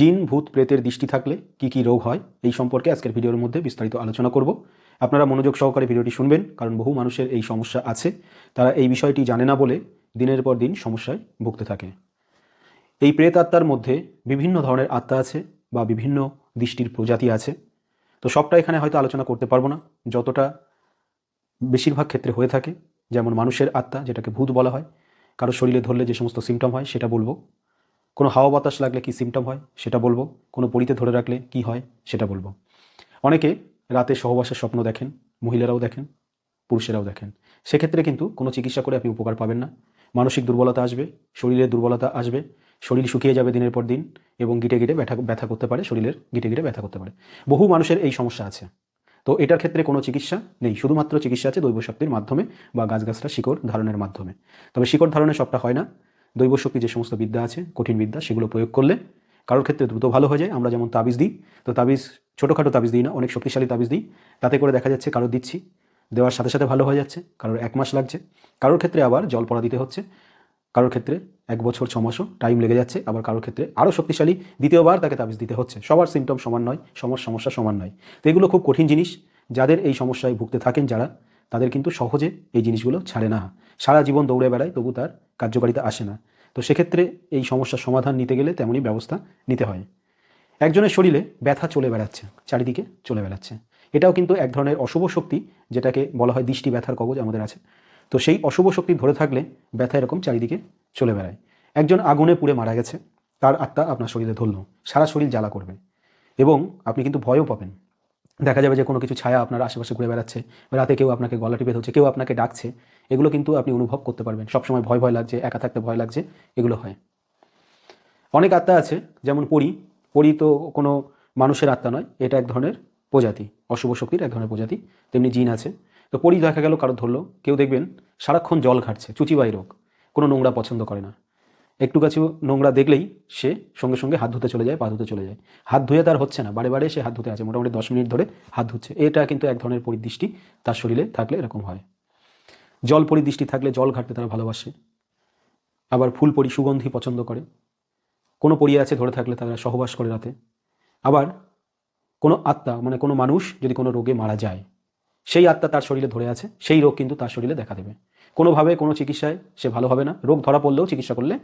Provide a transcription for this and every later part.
জিন ভূত প্রেতের দৃষ্টি থাকলে কি কি রোগ হয়, এই সম্পর্কে আজকের ভিডিওর মধ্যে বিস্তারিত আলোচনা করব। আপনারা মনোযোগ সহকারে ভিডিওটি শুনবেন, কারণ বহু মানুষের এই সমস্যা আছে। তারা এই বিষয়টি জানে না বলে দিনের পর দিন সমস্যায় ভুগতে থাকে। এই প্রেত আত্মার মধ্যে বিভিন্ন ধরনের আত্মা আছে বা বিভিন্ন দৃষ্টির প্রজাতি আছে। তো সবটা এখানে হয়তো আলোচনা করতে পারব না। যতটা বেশিরভাগ ক্ষেত্রে হয়ে থাকে, যেমন মানুষের আত্মা, যেটাকে ভূত বলা হয়, কারও শরীরে ধরলে যে সমস্ত সিমটম হয়, সেটা বলব। কোনো হাওয়া বাতাস লাগলে কী সিমটম হয়? সেটা বলব। কোনো পরিতে ধরে রাখলে কি হয়? সেটা বলব। অনেকে রাতে সহবাসের স্বপ্ন দেখেন, মহিলারাও দেখেন, পুরুষেরাও দেখেন। সেক্ষেত্রে কিন্তু কোনো চিকিৎসা করে আপনি উপকার পাবেন না। মানসিক দুর্বলতা আসবে শরীরের দুর্বলতা আসবে, শরীর শুকিয়ে যাবে দিনের পর দিন এবং গিটে গিটে ব্যথা ব্যথা করতে পারে, শরীরের গিটে গিটে ব্যথা করতে পারে। বহু মানুষের এই সমস্যা আছে। তো এটার ক্ষেত্রে কোনো চিকিৎসা নেই। শুধুমাত্র চিকিৎসা আছে দৈব শক্তির মাধ্যমে বা গাছগাছরা শিকড় ধারণের মাধ্যমে। তবে শিকড় ধারণে সবটা হয় না। দৈব শক্তি যে সমস্ত বিদ্যা আছে, কঠিন বিদ্যা, সেগুলো প্রয়োগ করলে কারোর ক্ষেত্রে দ্রুত ভালো হয়ে যায়। আমরা যেমন তাবিজ দিই, তো তাবিজ ছোটোখাটো তাবিজ দিই না, অনেক শক্তিশালী তাবিজ দিই। তাতে করে দেখা যাচ্ছে কারোর দিচ্ছি, দেওয়ার সাথে সাথে ভালো হয়ে যাচ্ছে, কারোর এক মাস লাগছে। কারোর ক্ষেত্রে আবার জল পড়া দিতে হচ্ছে, কারোর ক্ষেত্রে এক বছর, ছ মাসও টাইম লেগে যাচ্ছে, আবার কারোর ক্ষেত্রে আরও শক্তিশালী দ্বিতীয়বার তাকে তাবিজ দিতে হচ্ছে। সবার সিমটম সমান নয় সমস্যা সমান নয়। তো এগুলো খুব কঠিন জিনিস, যাদের এই সমস্যায় ভুগতে থাকেন যারা তাদের কিন্তু সহজে এই জিনিসগুলো ছাড়ে না। সারা জীবন দৌড়ে বেড়ায়, তবু তার কার্যকারিতা আসে না। তো সেক্ষেত্রে এই সমস্যার সমাধান নিতে গেলে তেমনই ব্যবস্থা নিতে হয়। একজনের শরীরে ব্যথা চলে বেড়াচ্ছে, চারিদিকে চলে বেড়াচ্ছে। এটাও কিন্তু এক ধরনের অশুভ শক্তি, যেটাকে বলা হয় দৃষ্টি ব্যথার কবজ আমাদের আছে। তো সেই অশুভ শক্তি ধরে থাকলে ব্যথা এরকম চারিদিকে চলে বেড়ায়। একজন আগুনে পুড়ে মারা গেছে, তার আত্মা আপনার শরীরে ধরল, সারা শরীর জ্বালা করবে। এবং আপনি কিন্তু ভয়ও পাবেন। দেখা যাবে যে কোনো কিছু ছায়া আপনার আশেপাশে ঘুরে বেড়াচ্ছে, রাতে কেউ আপনাকে গলা টিপে ধরছে, কেউ আপনাকে ডাকছে, এগুলো কিন্তু আপনি অনুভব করতে পারবেন। সবসময় ভয় ভয় লাগছে, একা থাকতে ভয় লাগছে, এগুলো হয়। অনেক আত্মা আছে, যেমন পরি। পরি তো কোনো মানুষের আত্মা নয়, এটা এক ধরনের প্রজাতি, অশুভ শক্তির এক ধরনের প্রজাতি, তেমনি জিন আছে। তো পরি দেখা গেল, কারও ধরলো, কেউ দেখবেন সারাক্ষণ জল ঘাটছে, চুচিবাই রোগ, কোনো নোংরা পছন্দ করে না। একটু কাছে নোংরা দেখলেই সে সঙ্গে সঙ্গে হাত ধুতে চলে যায়, পা ধুতে চলে যায়। হাত ধুয়ে তার হচ্ছে না, বারে বারে সে হাত ধুতে আছে, মোটামুটি দশ মিনিট ধরে হাত ধুচ্ছে। এটা কিন্তু এক ধরনের পরিদৃষ্টি, তার শরীরে থাকলে এরকম হয়। জল পরিদৃষ্টি থাকলে জল ঘাটতে তারা ভালোবাসে। আবার ফুল পরি, সুগন্ধি পছন্দ করে। কোনো পরি আছে ধরে থাকলে তারা সহবাস করে রাতে। আবার কোনো আত্মা মানে কোনো মানুষ যদি কোনো রোগে মারা যায়, সেই আত্মা তার শরীরে ধরে আছে, সেই রোগ কিন্তু তার শরীরে দেখা দেবে। কোনোভাবে কোনো চিকিৎসায় সে ভালো হবে না। রোগ ধরা পড়লেও চিকিৎসা করলে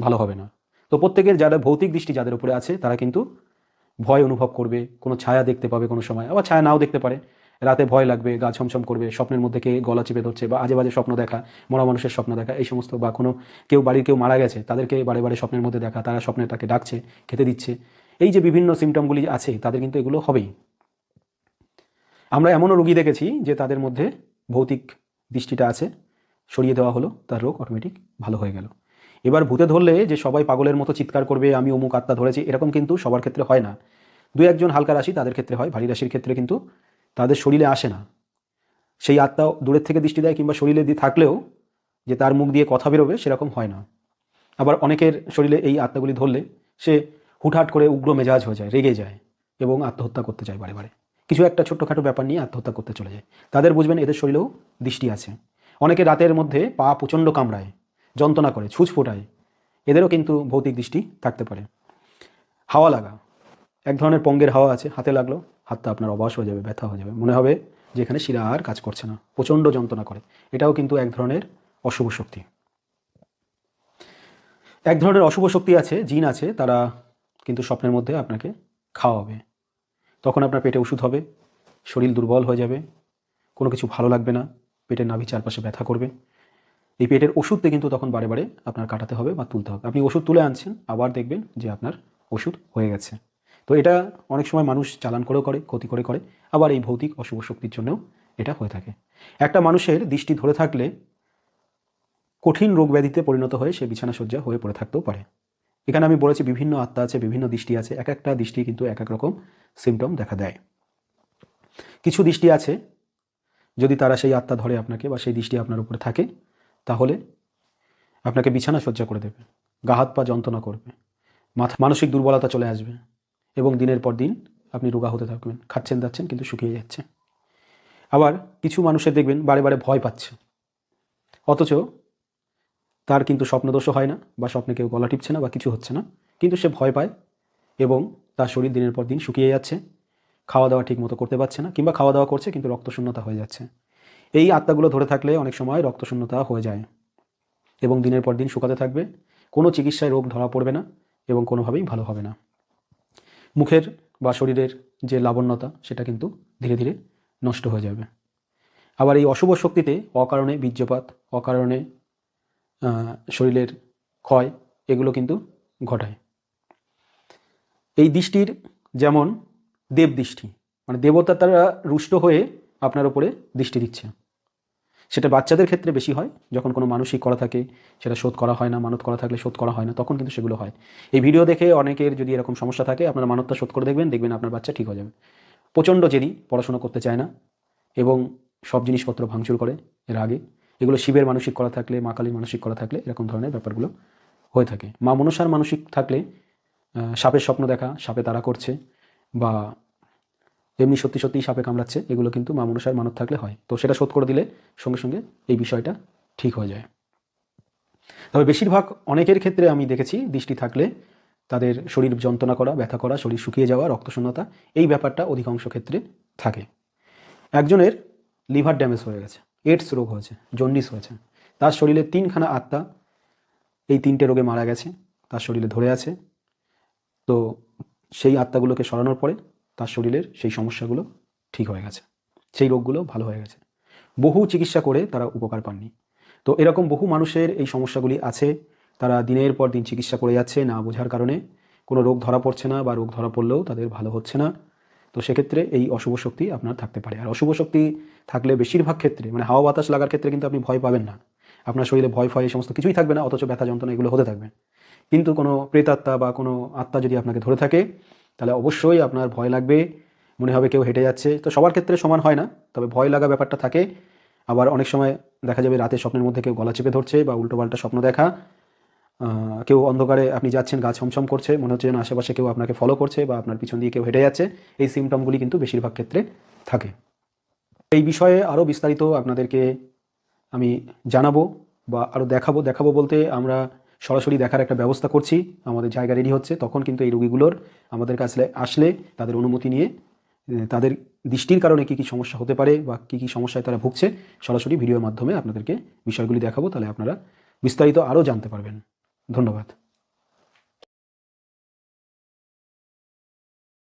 ভালো হবে না। তো প্রত্যেকের যারা ভৌতিক দৃষ্টি যাদের উপরে আছে, তারা কিন্তু ভয় অনুভব করবে, কোনো ছায়া দেখতে পাবে কোনো সময়, আবার ছায়া নাও দেখতে পারে। রাতে ভয় লাগবে, গা ছমছম করবে, স্বপ্নের মধ্যে কে গলা চেপে ধরছে বা আজে বাজে স্বপ্ন দেখা, মরা মানুষের স্বপ্ন দেখা, এই সমস্ত বা কোনো কেউ বাড়ির কেউ মারা গেছে, তাদেরকে বারে বারে স্বপ্নের মধ্যে দেখা, তারা স্বপ্নে তাকে ডাকছে, খেতে দিচ্ছে। এই যে বিভিন্ন সিমটমগুলি আছে, তাদের কিন্তু এগুলো হবেই। আমরা এমনও রোগী দেখেছি যে তাদের মধ্যে ভৌতিক দৃষ্টিটা আছে, সরিয়ে দেওয়া হলো, তার রোগ অটোমেটিক ভালো হয়ে গেল। এবার ভূতে ধরলে যে সবাই পাগলের মতো চিৎকার করবে, আমি অমুক আত্মা ধরেছি, এরকম কিন্তু সবার ক্ষেত্রে হয় না। দু একজন হালকা রাশি তাদের ক্ষেত্রে হয়, ভারী রাশির ক্ষেত্রে কিন্তু তাদের শরীরে আসে না। সেই আত্মা দূরের থেকে দৃষ্টি দেয় কিংবা শরীরে দিয়ে থাকলেও যে তার মুখ দিয়ে কথা বেরোবে সেরকম হয় না। আবার অনেকের শরীরে এই আত্মাগুলি ধরলে সে হুটহাট করে উগ্র মেজাজ হয়ে যায়, রেগে যায় এবং আত্মহত্যা করতে চায় বারে বারে। কিছু একটা ছোট্টখাটো ব্যাপার নিয়ে আত্মহত্যা করতে চলে যায়। তাদের বুঝবেন এদের শরীরেও দৃষ্টি আছে। অনেকে রাতের মধ্যে পা প্রচণ্ড কামড়ায়। যন্ত্রণা করে ছুঁচ ফোটায় এদেরও কিন্তু ভৌতিক দৃষ্টি থাকতে পারে। হাওয়া লাগা। এক ধরনের পঙ্গের হাওয়া আছে, হাতে লাগল, হাতটা আপনার অবাস হয়ে যাবে, ব্যথা হয়ে যাবে। মনে হবে যে এখানে শিরা আর কাজ করছে না, প্রচণ্ড যন্ত্রণা করে। এটাও কিন্তু এক ধরনের অশুভ শক্তি। এক ধরনের অশুভ শক্তি আছে, জিন আছে, তারা কিন্তু স্বপ্নের মধ্যে আপনাকে খাওয়াবে। তখন আপনার পেটে ওষুধ হবে, শরীর দুর্বল হয়ে যাবে, কোনো কিছু ভালো লাগবে না, পেটের নাভি চারপাশে ব্যথা করবে। এই পেটের ওষুধতে কিন্তু তখন বারে বারে আপনার কাটাতে হবে বা তুলতে হবে। আপনি ওষুধ তুলে আনছেন, আবার দেখবেন যে আপনার ওষুধ হয়ে গেছে। তো এটা অনেক সময় মানুষ চালান করেও করে, ক্ষতি করে করে, আবার এই ভৌতিক অশুভ শক্তির জন্যও এটা হয়ে থাকে। একটা মানুষের দৃষ্টি ধরে থাকলে কঠিন রোগ ব্যাধিতে পরিণত হয়ে সে বিছানা শয্যা হয়ে পড়ে থাকতেও পারে। এখানে আমি বলেছি বিভিন্ন আত্মা আছে, বিভিন্ন দৃষ্টি আছে, এক একটা দৃষ্টি কিন্তু এক এক রকম সিমটম দেখা দেয়। কিছু দৃষ্টি আছে, যদি তারা সেই আত্মা ধরে আপনাকে বা সেই দৃষ্টি আপনার উপরে থাকে তাহলে আপনাকে বিছানা সজ্জা করে দেবে, গা হাত পা যন্ত্রণা করবে, মাথা, মানসিক দুর্বলতা চলে আসবে এবং দিনের পর দিন আপনি রোগা হতে থাকবেন, খাচ্ছেন, দাচ্ছেন, কিন্তু শুকিয়ে যাচ্ছে। আবার কিছু মানুষের দেখবেন বারে বারে ভয় পাচ্ছে। অথচ তার কিন্তু স্বপ্নদোষও হয় না বা স্বপ্নে কেউ গলা টিপছে না বা কিছু হচ্ছে না, কিন্তু সে ভয় পায় এবং তার শরীর দিনের পর দিন শুকিয়ে যাচ্ছে, খাওয়া দাওয়া ঠিক মতো করতে পারছে না কিংবা খাওয়া দাওয়া করছে কিন্তু রক্তশূন্যতা হয়ে যাচ্ছে। এই আত্মাগুলো ধরে থাকলে অনেক সময় রক্তশূন্যতা হয়ে যায় এবং দিনের পর দিন শুকাতে থাকবে। কোনো চিকিৎসায় রোগ ধরা পড়বে না এবং কোনোভাবেই ভালো হবে না। মুখের বা শরীরের যে লাবণ্যতা, সেটা কিন্তু ধীরে ধীরে নষ্ট হয়ে যাবে। আবার এই অশুভ শক্তিতে অকারণে বীর্যপাত, অকারণে শরীরের ক্ষয়, এগুলো কিন্তু ঘটায়। এই দৃষ্টির যেমন দেব দৃষ্টি মানে দেবতা তারা রুষ্ট হয়ে আপনার ওপরে দৃষ্টি দিচ্ছে। সেটা বাচ্চাদের ক্ষেত্রে বেশি হয়, যখন কোনো মানসিক করা থাকে, সেটা শোধ করা হয় না, মানত করা থাকলে শোধ করা হয় না, তখন কিন্তু সেগুলো হয়। এই ভিডিও দেখে অনেকের যদি এরকম সমস্যা থাকে, আপনারা মানতটা শোধ করে দেখবেন দেখবেন আপনার বাচ্চা ঠিক হয়ে যাবে। প্রচণ্ড জেদি, পড়াশোনা করতে চায় না এবং সব জিনিসপত্র ভাঙচুর করে এর আগে। এগুলো শিবের মানসিক করা থাকলে, মা কালীর মানসিক করা থাকলে এরকম ধরনের ব্যাপারগুলো হয়ে থাকে। মা মনসার মানসিক থাকলে সাপের স্বপ্ন দেখা, সাপে তারা করছে বা এমনি সত্যি সত্যিই সাপে কামড়াচ্ছে, এগুলো কিন্তু মা মনসার মানত থাকলে হয়। তো সেটা শোধ করে দিলে সঙ্গে সঙ্গে এই বিষয়টা ঠিক হয়ে যায়। তবে বেশিরভাগ অনেকের ক্ষেত্রে আমি দেখেছি দৃষ্টি থাকলে তাদের শরীর যন্ত্রণা করা, ব্যথা করা, শরীর শুকিয়ে যাওয়া, রক্তশূন্যতা, এই ব্যাপারটা অধিকাংশ ক্ষেত্রে থাকে। একজনের লিভার ড্যামেজ হয়ে গেছে, এইডস রোগ হয়েছে, জন্ডিস হয়েছে। তার শরীরে তিনখানা আত্মা, এই তিনটে রোগে মারা গেছে, তার শরীরে ধরে আছে। তো সেই আত্মাগুলোকে সরানোর পরে তার শরীরের সেই সমস্যাগুলো ঠিক হয়ে গেছে। সেই রোগগুলো ভালো হয়ে গেছে। বহু চিকিৎসা করে তারা উপকার পাননি। তো এরকম বহু মানুষের এই সমস্যাগুলি আছে। তারা দিনের পর দিন চিকিৎসা করে যাচ্ছে না বোঝার কারণে। কোনো রোগ ধরা পড়ছে না বা রোগ ধরা পড়লেও তাদের ভালো হচ্ছে না। তো সেক্ষেত্রে এই অশুভ শক্তি আপনার থাকতে পারে। আর অশুভ শক্তি থাকলে বেশিরভাগ ক্ষেত্রে মানে হাওয়া বাতাস লাগার ক্ষেত্রে কিন্তু আপনি ভয় পাবেন না। আপনার শরীরে ভয়, ফয় এই সমস্ত কিছুই থাকবে না, অথচ ব্যথা যন্ত্রণা এগুলো হতে থাকবে। কিন্তু কোনো প্রেতাত্মা বা কোনো আত্মা যদি আপনাকে ধরে থাকে তাহলে অবশ্যই আপনার ভয় লাগবে, মনে হবে কেউ হেঁটে যাচ্ছে। তো সবার ক্ষেত্রে সমান হয় না, তবে ভয় লাগা ব্যাপারটা থাকে। আবার অনেক সময় দেখা যাবে রাতে স্বপ্নের মধ্যে কেউ গলা চেপে ধরছে বা উল্টোপাল্টা স্বপ্ন দেখা। কেউ অন্ধকারে আপনি যাচ্ছেন, গা ছমছম করছে, মনে হচ্ছে যেন আশেপাশে কেউ আপনাকে ফলো করছে বা আপনার পিছন দিয়ে কেউ হেঁটে যাচ্ছে। এই সিমটমগুলি কিন্তু বেশিরভাগ ক্ষেত্রে থাকে। এই বিষয়ে আরও বিস্তারিত আপনাদেরকে আমি জানাব বা আরও দেখাবো দেখাবো বলতে আমরা সরাসরি দেখার একটা ব্যবস্থা করছি, আমাদের জায়গা রেডি হচ্ছে, তখন কিন্তু এই রুগীগুলোর আমাদের কাছে আসলে তাদের অনুমতি নিয়ে তাদের দৃষ্টির কারণে কী কী সমস্যা হতে পারে বা কী কী সমস্যায় তারা ভুগছে, সরাসরি ভিডিওর মাধ্যমে আপনাদেরকে বিষয়গুলি দেখাবো, তাহলে আপনারা বিস্তারিত আরও জানতে পারবেন। ধন্যবাদ।